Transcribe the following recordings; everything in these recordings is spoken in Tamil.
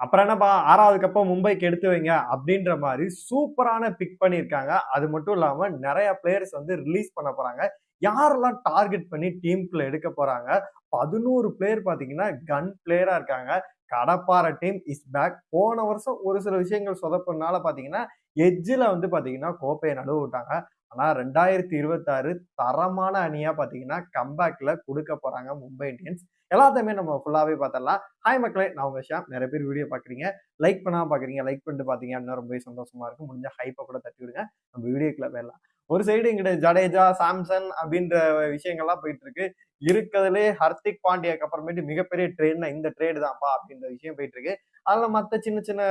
அப்புறம் என்னப்பா ஆறாவது கப்பை மும்பைக்கு எடுத்து வைங்க அப்படின்ற மாதிரி சூப்பரான பிக் பண்ணியிருக்காங்க. அது மட்டும் இல்லாமல் நிறைய பிளேயர்ஸ் வந்து ரிலீஸ் பண்ண போகிறாங்க யாரெல்லாம் டார்கெட் பண்ணி டீமுக்குள்ள எடுக்க போகிறாங்க பதினோரு பிளேயர் பார்த்தீங்கன்னா கன் பிளேயராக இருக்காங்க. கடப்பாறை டீம் இஸ் பேக் போன வருஷம் ஒரு சில விஷயங்கள் சொதப்பினால பார்த்தீங்கன்னா எஜ்ஜில் வந்து பார்த்தீங்கன்னா கோப்பையை நடுவு விட்டாங்க. ஆனால் ரெண்டாயிரத்தி இருபத்தாறு தரமான அணியாக பார்த்தீங்கன்னா கம்பேக்கில் கொடுக்க போகிறாங்க மும்பை இந்தியன்ஸ். எல்லாத்தையுமே நம்ம ஃபுல்லாகவே பார்த்துடலாம் ஹாய் மக்களே நான் விஷயம் ஷாம். நிறைய பேர் வீடியோ பார்க்குறீங்க லைக் பண்ணால் பார்க்குறீங்க லைக் பண்ணிட்டு பார்த்தீங்க அப்படின்னா ரொம்பவே சந்தோஷமாக இருக்கும். முடிஞ்ச ஹைப்பை கூட தட்டி விடுங்க நம்ம வீடியோக்குள்ள வரலாம் ஒரு சைடு இங்கிட்ட ஜடேஜா சாம்சன் அப்படின்ற விஷயங்கள்லாம் போயிட்டு இருக்கு இருக்கிறதுலே ஹர்திக் பாண்டியாக்கு அப்புறமேட்டு மிகப்பெரிய ட்ரேட்னா இந்த ட்ரேடு தான்ப்பா அப்படின்ற விஷயம் போயிட்டு இருக்கு அதுல மற்ற சின்ன சின்ன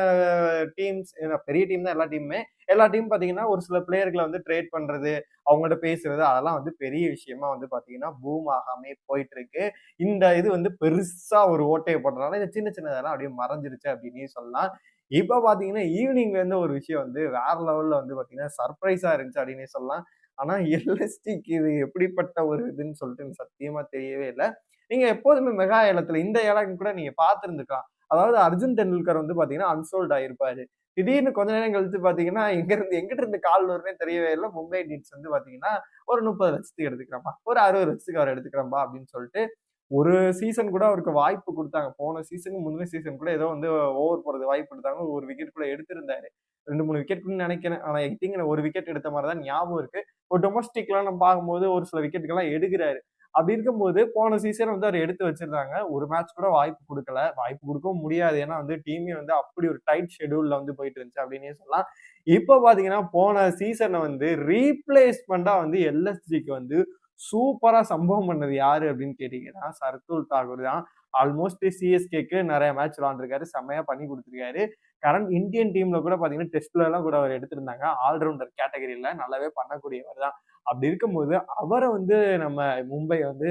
டீம்ஸ் பெரிய டீம் தான் எல்லா டீமுமே எல்லா டீம் பாத்தீங்கன்னா ஒரு சில பிளேயர்களை வந்து ட்ரேட் பண்றது அவங்கள்ட்ட பேசுறது அதெல்லாம் வந்து பெரிய விஷயமா வந்து பாத்தீங்கன்னா பூம் ஆகாமே போயிட்டு இருக்கு இந்த இது வந்து பெருசா ஒரு ஓட்டையை போடுறதுனால இந்த சின்ன சின்னதெல்லாம் அப்படியே மறைஞ்சிருச்சு அப்படின்னு சொல்லலாம். இப்போ பார்த்தீங்கன்னா ஈவினிங்லேருந்து ஒரு விஷயம் வந்து வேற லெவலில் வந்து பார்த்தீங்கன்னா சர்ப்ரைஸாக இருந்துச்சு அப்படின்னு சொல்லலாம். ஆனால் எல்எஸ்டிக்கு இது எப்படிப்பட்ட ஒரு இதுன்னு சொல்லிட்டு எனக்கு சத்தியமாக தெரியவே இல்லை. நீங்கள் எப்போதுமே மெகா ஏலத்தில் இந்த ஏலம் கூட நீங்கள் பார்த்துருந்துக்கலாம். அதாவது அர்ஜுன் டெண்டுல்கர் வந்து பார்த்தீங்கன்னா அன்சோல்ட் ஆகிருப்பார் திடீர்னு கொஞ்ச நேரம் கழித்து பார்த்தீங்கன்னா இங்கேருந்து எங்கிட்ட இருந்து கால் வரும்னே தெரியவே இல்லை. மும்பை இந்தியன்ஸ் வந்து பார்த்தீங்கன்னா ஒரு முப்பது லட்சத்துக்கு எடுத்துக்கிறோம்ப்பா ஒரு அறுபது லட்சத்துக்கு அவர் எடுத்துக்கிறப்பா அப்படின்னு சொல்லிட்டு ஒரு சீசன் கூட அவருக்கு வாய்ப்பு கொடுத்தாங்க. போன சீசனுக்கு முந்தின சீசன் கூட ஏதோ வந்து ஓவர் போறது வாய்ப்பு கொடுத்தாங்க. ஒரு விக்கெட் கூட எடுத்திருந்தாரு. ரெண்டு மூணு விக்கெட் நினைக்கிறேன். ஆனா ஐ திங்க் ஒரு விக்கெட் எடுத்த மாதிரி தான் ஞாபகம் இருக்கு. ஒரு டொமஸ்டிக்லாம் நம்ம பார்க்கும்போது ஒரு சில விக்கெட்டுக்கெல்லாம் எடுக்கிறாரு. அப்படி இருக்கும்போது போன சீசன் வந்து அவர் எடுத்து வச்சிருந்தாங்க. ஒரு மேட்ச் கூட வாய்ப்பு கொடுக்கல. வாய்ப்பு கொடுக்கவும் முடியாது. ஏன்னா வந்து டீமே வந்து அப்படி ஒரு டைட் ஷெடியூல்ல வந்து போயிட்டு இருந்துச்சு அப்படின்னே சொல்லலாம். இப்போ பாத்தீங்கன்னா போன சீசனை வந்து ரீப்ளேஸ்மெண்டா வந்து எல்எஸ்ஜிக்கு வந்து சூப்பரா சம்பவம் பண்ணது யாரு அப்படின்னு கேட்டீங்கன்னா சர்துல் தாகூர் தான். ஆல்மோஸ்ட் சிஎஸ்கேக்கு நிறைய மேட்ச் விளாண்டுருக்காரு செம்மையா பண்ணி கொடுத்துருக்காரு. கரண்ட் இந்தியன் டீம்ல கூட பாத்தீங்கன்னா டெஸ்ட்ல எல்லாம் கூட அவர் எடுத்திருந்தாங்க. ஆல்ரவுண்டர் கேட்டகரியில நல்லாவே பண்ணக்கூடியவர் தான். அப்படி இருக்கும்போது அவரை வந்து நம்ம மும்பை வந்து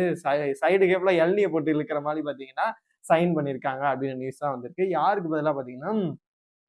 சைடு கேப்ல எல்னியை போட்டு இழுக்கிற மாதிரி பாத்தீங்கன்னா சைன் பண்ணியிருக்காங்க அப்படின்னு நியூஸ் தான் வந்திருக்கு. யாருக்கு பதிலாக பார்த்தீங்கன்னா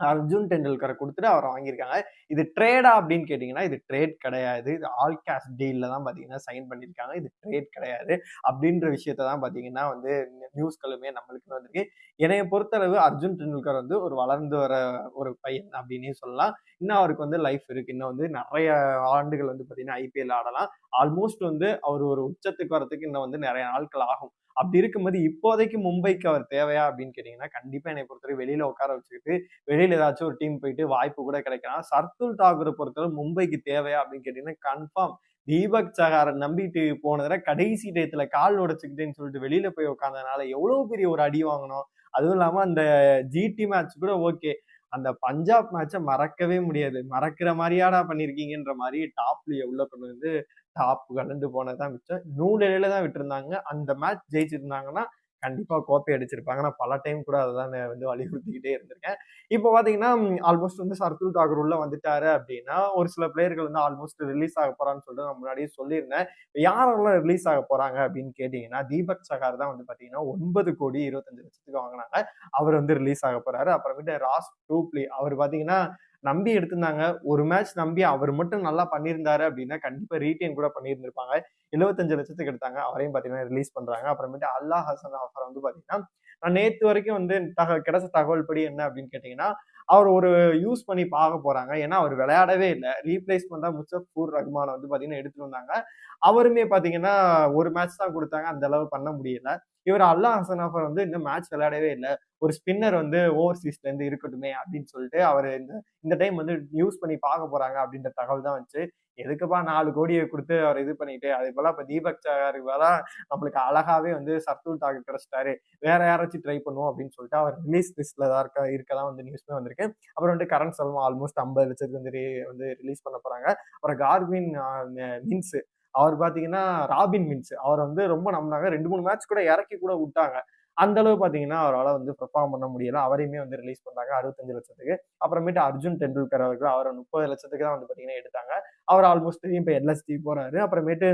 அர்ஜுன் டெண்டுல்கரை கொடுத்துட்டு அவரை வாங்கியிருக்காங்க. இது ட்ரேடா அப்படின்னு கேட்டிங்கன்னா இது ட்ரேட் கிடையாது. இது ஆல் கேஷ் டீலில் தான் பார்த்தீங்கன்னா சைன் பண்ணியிருக்காங்க. இது ட்ரேட் கிடையாது. அப்படின்ற விஷயத்த தான் பார்த்தீங்கன்னா வந்து நியூஸ்களுமே நம்மளுக்கு வந்திருக்கு. என்னைய பொறுத்தளவு அர்ஜுன் டெண்டுல்கர் வந்து ஒரு வளர்ந்து வர ஒரு பையன் அப்படின்னே சொல்லலாம். இன்னும் அவருக்கு வந்து லைஃப் இருக்குது இன்னும் வந்து நிறைய ஆண்டுகள் வந்து பார்த்தீங்கன்னா ஐபிஎல் ஆடலாம். ஆல்மோஸ்ட் வந்து அவர் ஒரு உச்சத்துக்கு வரதுக்கு இன்னும் வந்து நிறைய நாட்கள் ஆகும். அப்படி இருக்கும்போது இப்போதைக்கு மும்பைக்கு அவர் தேவையா அப்படின்னு கேட்டீங்கன்னா கண்டிப்பா என்னை பொறுத்தவரை வெளியில உட்கார வச்சுக்கிட்டு வெளியில ஏதாச்சும் ஒரு டீம் போயிட்டு வாய்ப்பு கூட கிடைக்கலாம். சர்துல் தாகூரை பொறுத்தவரை மும்பைக்கு தேவையா அப்படின்னு கேட்டீங்கன்னா கன்ஃபார்ம் தீபக் சகாரை நம்பிட்டு போனதுல கடைசி டயத்துல கால் உடைச்சுக்கிட்டேன்னு சொல்லிட்டு வெளியில போய் உட்காந்ததுனால எவ்வளவு பெரிய ஒரு அடி வாங்கணும் அதுவும் இல்லாம அந்த ஜிடி மேட்ச் கூட ஓகே அந்த பஞ்சாப் மேட்சை மறக்கவே முடியாது. மறக்கிற மாதிரியாடா பண்ணிருக்கீங்கன்ற மாதிரி டாப்ல உள்ள கொண்டு வந்து டாப் கலந்து போனதான் மிச்சம். நூலில தான் விட்டுருந்தாங்க. அந்த மேட்ச் ஜெயிச்சிருந்தாங்கன்னா கண்டிப்பா கோப்பை அடிச்சிருப்பாங்க. நான் பல டைம் கூட அதை தான் வந்து வலியுறுத்திக்கிட்டே இருந்திருக்கேன். இப்போ பாத்தீங்கன்னா ஆல்மோஸ்ட் வந்து சர்துல் தாகூர் உள்ள வந்துட்டாரு அப்படின்னா ஒரு சில பிளேயர்கள் வந்து ஆல்மோஸ்ட் ரிலீஸ் ஆக போறான்னு சொல்லிட்டு நான் முன்னாடியே சொல்லியிருந்தேன். யாரெல்லாம் ரிலீஸ் ஆக போறாங்க அப்படின்னு கேட்டீங்கன்னா தீபக் சகார் தான் வந்து பாத்தீங்கன்னா ஒன்பது கோடி இருபத்தஞ்சு லட்சத்துக்கு வாங்கினாங்க. அவர் வந்து ரிலீஸ் ஆக போறாரு. அப்புறமேட்டு ராஸ் டூப்ளி அவர் பாத்தீங்கன்னா நம்பி எடுத்திருந்தாங்க. ஒரு மேட்ச் நம்பி அவர் மட்டும் நல்லா பண்ணியிருந்தாரு அப்படின்னா கண்டிப்பா ரீட்டைன் கூட பண்ணியிருந்திருப்பாங்க. எழுபத்தஞ்சு லட்சத்துக்கு எடுத்தாங்க. அவரையும் பாத்தீங்கன்னா ரிலீஸ் பண்றாங்க. அப்புறமேட்டு அல்லா ஹசன் ஆஃபர் வந்து பாத்தீங்கன்னா நான் நேற்று வரைக்கும் வந்து தக கிடைச்ச தகவல் படி என்ன அப்படின்னு கேட்டீங்கன்னா அவர் ஒரு யூஸ் பண்ணி பார்க்க போறாங்க. ஏன்னா அவர் விளையாடவே இல்லை. ரீப்ளேஸ்மெண்டா முசஃபூர் ரஹ்மானை வந்து பாத்தீங்கன்னா எடுத்துட்டு வந்தாங்க. அவருமே பாத்தீங்கன்னா ஒரு மேட்ச் தான் கொடுத்தாங்க. அந்த அளவு பண்ண முடியல. இவர் அல்லா ஹசன் ஆஃபர் வந்து இந்த மேட்ச் விளையாடவே இல்லை. ஒரு ஸ்பின்னர் வந்து ஓவர்சீஸ்ல இருந்து இருக்கட்டுமே அப்படின்னு சொல்லிட்டு அவர் இந்த இந்த டைம் வந்து யூஸ் பண்ணி பார்க்க போறாங்க அப்படின்ற தகவல் தான் வந்துச்சு. எதுக்குப்பா நாலு கோடியை கொடுத்து அவர் இது பண்ணிட்டு அதே போல இப்ப தீபக் சாருக்கு வேற நம்மளுக்கு அழகாவே வந்து சர்துல் தாக்கு கிடைச்சிட்டாரு வேற யாராச்சும் ட்ரை பண்ணுவோம் அப்படின்னு சொல்லிட்டு அவர் ரிலீஸ் லிஸ்ட்ல தான் இருக்க இருக்கதான் வந்து நியூஸ்மே வந்திருக்கு. அப்புறம் வந்து கரண் சல்மா ஆல்மோஸ்ட் ஐம்பது லட்சத்துக்கு வந்து வந்து ரிலீஸ் பண்ண போறாங்க. அப்புறம் கார்வின் மின்ஸ் அவர் பாத்தீங்கன்னா ராபின் மின்ஸ் அவர் வந்து ரொம்ப நம்பினாங்க. ரெண்டு மூணு மேட்ச் கூட இறக்கி கூட விட்டாங்க. அந்த அளவு பார்த்தீங்கன்னா அவரால் வந்து பெர்ஃபார்ம் பண்ண முடியல. அவரையுமே வந்து ரிலீஸ் பண்ணாங்க. அறுபத்தஞ்சு லட்சத்துக்கு. அப்புறமேட்டு அர்ஜுன் டெண்டுல்கர் அவர்கள் அவரை முப்பது லட்சத்துக்கு தான் வந்து பார்த்தீங்கன்னா எடுத்தாங்க. அவர் ஆல்மோஸ்ட் இப்போ எல்எஸ்டி போறாரு. அப்புறமேட்டு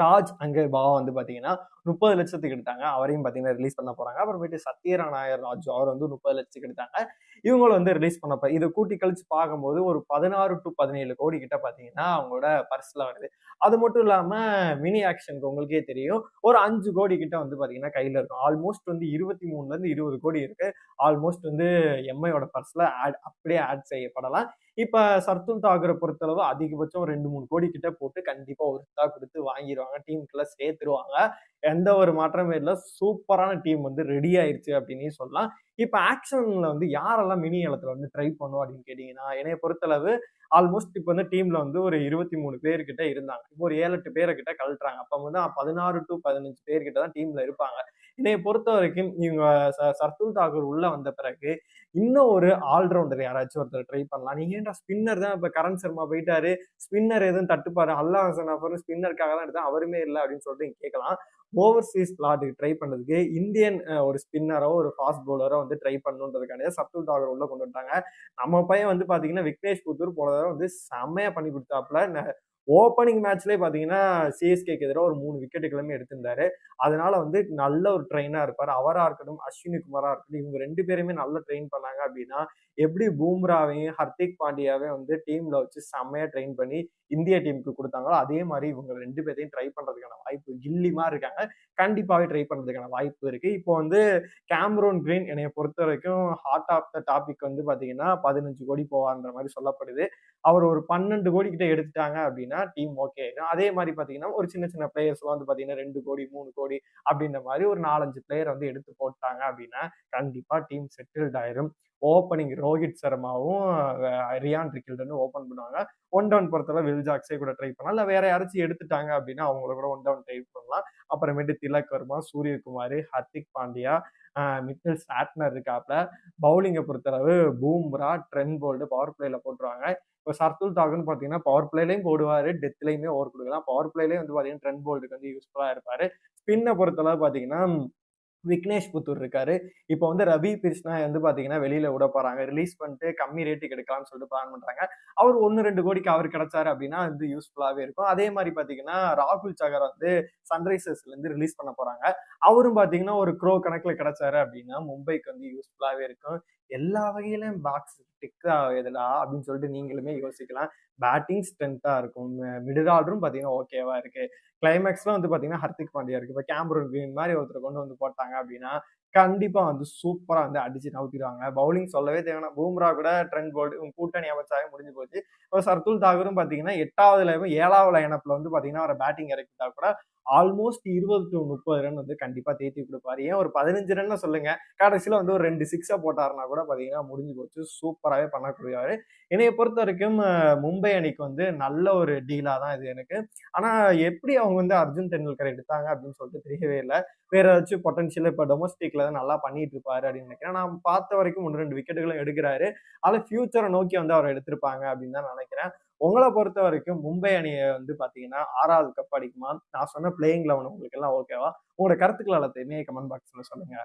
ராஜ் அங்கே பாவா வந்து பார்த்தீங்கன்னா முப்பது லட்சத்துக்கு எடுத்தாங்க. அவரையும் பார்த்தீங்கன்னா ரிலீஸ் பண்ண போகிறாங்க அப்புறமேட்டு சத்யரா நாயர் ராஜு அவர் வந்து முப்பது லட்சத்துக்கு எடுத்தாங்க. இவங்களும் வந்து ரிலீஸ் பண்ண இதை கூட்டி கழிச்சு பார்க்கும்போது ஒரு பதினாறு டு பதினேழு கோடி கிட்ட பார்த்தீங்கன்னா அவங்களோட பர்ஸில் வருது. அது மட்டும் இல்லாமல் மினி ஆக்ஷனுக்கு உங்களுக்கே தெரியும். ஒரு அஞ்சு கோடி கிட்ட வந்து பார்த்தீங்கன்னா கையில் இருக்கும். ஆல்மோஸ்ட் வந்து இருபத்தி மூணுலேருந்து இருபது கோடி இருக்குது ஆல்மோஸ்ட் வந்து எம்ஐயோட பர்ஸில் ஆட் அப்படியே ஆட் செய்யப்படலாம். இப்போ சர்துல் தாகரை பொறுத்தளவு அதிகபட்சம் ரெண்டு மூணு கோடி கிட்ட போட்டு கண்டிப்பாக ஒருத்தா கொடுத்து வாங்கிடுவாங்க டீமுக்குள்ள சேர்த்துருவாங்க. எந்த ஒரு மாற்றமே இல்லை. சூப்பரான டீம் வந்து ரெடி ஆயிருச்சு அப்படின்னு சொல்லலாம். இப்போ ஆக்ஷன்ல வந்து யாரெல்லாம் மினி இடத்துல வந்து ட்ரை பண்ணும் அப்படின்னு கேட்டீங்கன்னா என்னைய பொறுத்தளவு ஆல்மோஸ்ட் இப்போ வந்து டீம்ல வந்து ஒரு இருபத்தி மூணு பேர்கிட்ட இருந்தாங்க. இப்போ ஒரு ஏழு எட்டு பேரை கிட்ட கழட்டுறாங்க. அப்போ வந்து பதினாறு டு பதினஞ்சு பேர்கிட்ட தான் டீம்ல இருப்பாங்க. என்னை பொறுத்த வரைக்கும் இவங்க சர்துல் தாக்கூர் உள்ள வந்த பிறகு இன்னும் ஒரு ஆல்ரவுண்டர் யாராச்சும் ஒருத்தர் ட்ரை பண்ணலாம். நீங்க ஏன்டா ஸ்பின்னர் தான் இப்ப கரண் சர்மா போயிட்டாரு? ஸ்பின்னர் எதுவும் தட்டுப்பாரு அல்லா ஹசன் அப்புறம் ஸ்பின்னருக்காக தான் எடுத்தா அவருமே இல்லை அப்படின்னு சொல்லிட்டு கேட்கலாம். ஓவர்சீஸ் பிளாட்டுக்கு ட்ரை பண்ணுறதுக்கு இந்தியன் ஒரு ஸ்பின்னரோ ஒரு ஃபாஸ்ட் பவுலரோ வந்து ட்ரை பண்ணுன்றதுக்கான சப்துல் தாகர் உள்ள கொண்டு வந்தாங்க நம்ம பையன் வந்து பாத்தீங்கன்னா விக்னேஷ் புத்தூர் போன தடவை வந்து செம்மையா பண்ணி கொடுத்தாப்புல. ஓப்பனிங் மேட்ச்லேயே பார்த்தீங்கன்னா சிஎஸ்கேக்கு எதிராக ஒரு மூணு விக்கெட்டுகளுமே எடுத்திருந்தாரு. அதனால வந்து நல்ல ஒரு ட்ரெயினாக இருப்பார். அவராக இருக்கட்டும் அஸ்வினி குமாராக இருக்கட்டும் இவங்க ரெண்டு பேருமே நல்ல ட்ரெயின் பண்ணாங்க அப்படின்னா எப்படி பூம்ராவையும் ஹர்திக் பாண்டியாவையும் வந்து டீம்ல வச்சு செம்மையா ட்ரெயின் பண்ணி இந்திய டீமுக்கு கொடுத்தாங்களோ அதே மாதிரி இவங்க ரெண்டு பேர்த்தையும் ட்ரை பண்றதுக்கான வாய்ப்பு கில்லிமா இருக்காங்க. கண்டிப்பாவே ட்ரை பண்றதுக்கான வாய்ப்பு இருக்கு. இப்போ வந்து கேம்ரோன் கிரீன் என்னைய பொறுத்த வரைக்கும் ஹார்ட் ஆஃப் த டாபிக் வந்து பாத்தீங்கன்னா பதினஞ்சு கோடி போவான்ற மாதிரி சொல்லப்படுது. அவர் ஒரு பன்னெண்டு கோடி கிட்ட எடுத்துட்டாங்க அப்படின்னா டீம் ஓகே ஆயிடும் அதே மாதிரி பாத்தீங்கன்னா ஒரு சின்ன சின்ன பிளேயர்ஸ் வந்து பாத்தீங்கன்னா ரெண்டு கோடி மூணு கோடி அப்படின்ற மாதிரி ஒரு நாலஞ்சு பிளேயர் வந்து எடுத்து போட்டாங்க அப்படின்னா கண்டிப்பா டீம் செட்டில்ட் ஆயிரும். ஓப்பனிங் ரோஹித் சர்மாவும் ரியான் ரிக்கில்டனும் ஓப்பன் பண்ணுவாங்க. ஒன் டவுன் பொறுத்தவரை வில் ஜாக்ஸே கூட ட்ரை பண்ணலாம். இல்லை வேற யாராச்சும் எடுத்துட்டாங்க அப்படின்னா அவங்கள கூட ஒன் டவுன் ட்ரை பண்ணலாம். அப்புறமேட்டு திலக் வர்மா சூரியகுமார் ஹர்திக் பாண்டியா மிட்டில் சாட்னர் இருக்காப்ல. பவுலிங்கை பொறுத்தளவு பூம்ரா ட்ரென் போல்டு பவர் பிளேல போட்டுருவாங்க. இப்போ சர்துல் தாக்குன்னு பார்த்தீங்கன்னா பவர் பிளேலையும் போடுவார் டெத்லையுமே ஓவர் கொடுக்கலாம். பவர் பிளேலேயும் வந்து பார்த்தீங்கன்னா ட்ரென் போல்டுக்கு வந்து யூஸ்ஃபுல்லாக இருப்பார். ஸ்பின்னை பொறுத்தளவு பார்த்தீங்கன்னா விக்னேஷ் புத்தூர் இருக்காரு. இப்போ வந்து ரவி கிருஷ்ணா வந்து பாத்தீங்கன்னா வெளியில விட போறாங்க. ரிலீஸ் பண்ணிட்டு கம்மி ரேட்டுக்கு எடுக்கலாம்னு சொல்லிட்டு பிளான் பண்றாங்க. அவர் ஒன்னு ரெண்டு கோடிக்கு அவர் கிடைச்சாரு அப்படின்னா வந்து யூஸ்ஃபுல்லாவே இருக்கும். அதே மாதிரி பாத்தீங்கன்னா ராகுல் சகர் வந்து சன்ரைசர்ஸ்ல இருந்து ரிலீஸ் பண்ண போறாங்க. அவரும் பாத்தீங்கன்னா ஒரு க்ரோ கணக்குல கிடைச்சாரு அப்படின்னா மும்பைக்கு வந்து யூஸ்ஃபுல்லாவே இருக்கும். எல்லா வகையிலும் பாக்ஸ் டிக்கா எதுடா அப்படின்னு சொல்லிட்டு நீங்களுமே யோசிக்கலாம். பேட்டிங் ஸ்ட்ரென்த்தா இருக்கும். மிடில் ஆர்டரும் பாத்தீங்கன்னா ஓகேவா இருக்கு. கிளைமேக்ஸ்லாம் வந்து பாத்தீங்கன்னா ஹர்திக் பாண்டியா இருக்கு. இப்போ கேமரூன் கிரீன் மாதிரி ஒருத்தர் கொண்டு வந்து போட்டாங்க அப்படின்னா கண்டிப்பா வந்து சூப்பரா வந்து அடிச்சு நவுத்திடுவாங்க. பவுலிங் சொல்லவே தேவையான பூம்ரா கூட ட்ரெண்ட் போல்டு கூட்டணி அமைச்சாக முடிஞ்சு போச்சு. இப்போ சர்துல் தாகூரும் பாத்தீங்கன்னா எட்டாவது லைனும் ஏழாவது லைனப்ல வந்து பாத்தீங்கன்னா அவரை பேட்டிங் இறக்கிட்டா கூட ஆல்மோஸ்ட் இருபது டு முப்பது ரன் வந்து கண்டிப்பா தேத்தி கொடுப்பாரு. ஏன் ஒரு பதினஞ்சு ரன் சொல்லுங்க. கடைசியில வந்து ஒரு ரெண்டு சிக்ஸா போட்டாருன்னா கூட பாத்தீங்கன்னா முடிஞ்சு போச்சு. சூப்பராகவே பண்ணக்கூடியவாரு. என்னைய பொறுத்த வரைக்கும் மும்பை அணிக்கு வந்து நல்ல ஒரு டீலா தான் இது எனக்கு. ஆனா எப்படி அவங்க வந்து அர்ஜுன் டெண்டுல்கர் எடுத்தாங்க அப்படின்னு சொல்லிட்டு தெரியவே இல்லை. வேற ஏதாச்சும் பொட்டன்ஷியல் இப்போ டொமஸ்டிக்ல தான் நல்லா பண்ணிட்டு இருப்பாரு அப்படின்னு நினைக்கிறேன். நான் பார்த்த வரைக்கும் ஒன்று ரெண்டு விக்கெட்டுகளும் எடுக்கிறாரு. அதில் ஃபியூச்சரை நோக்கி வந்து அவர் எடுத்திருப்பாங்க அப்படின்னு தான் நினைக்கிறேன். உங்களை பொறுத்த வரைக்கும் மும்பை அணியை வந்து பாத்தீங்கன்னா ஆறாவது கப் அடிக்குமா? நான் சொன்ன பிளேயிங் லெவன் உங்களுக்கு எல்லாம் ஓகேவா உங்களோட கருத்துக்கள் எல்லாத்தையுமே கமெண்ட் பாக்ஸ்ல சொல்லுங்க.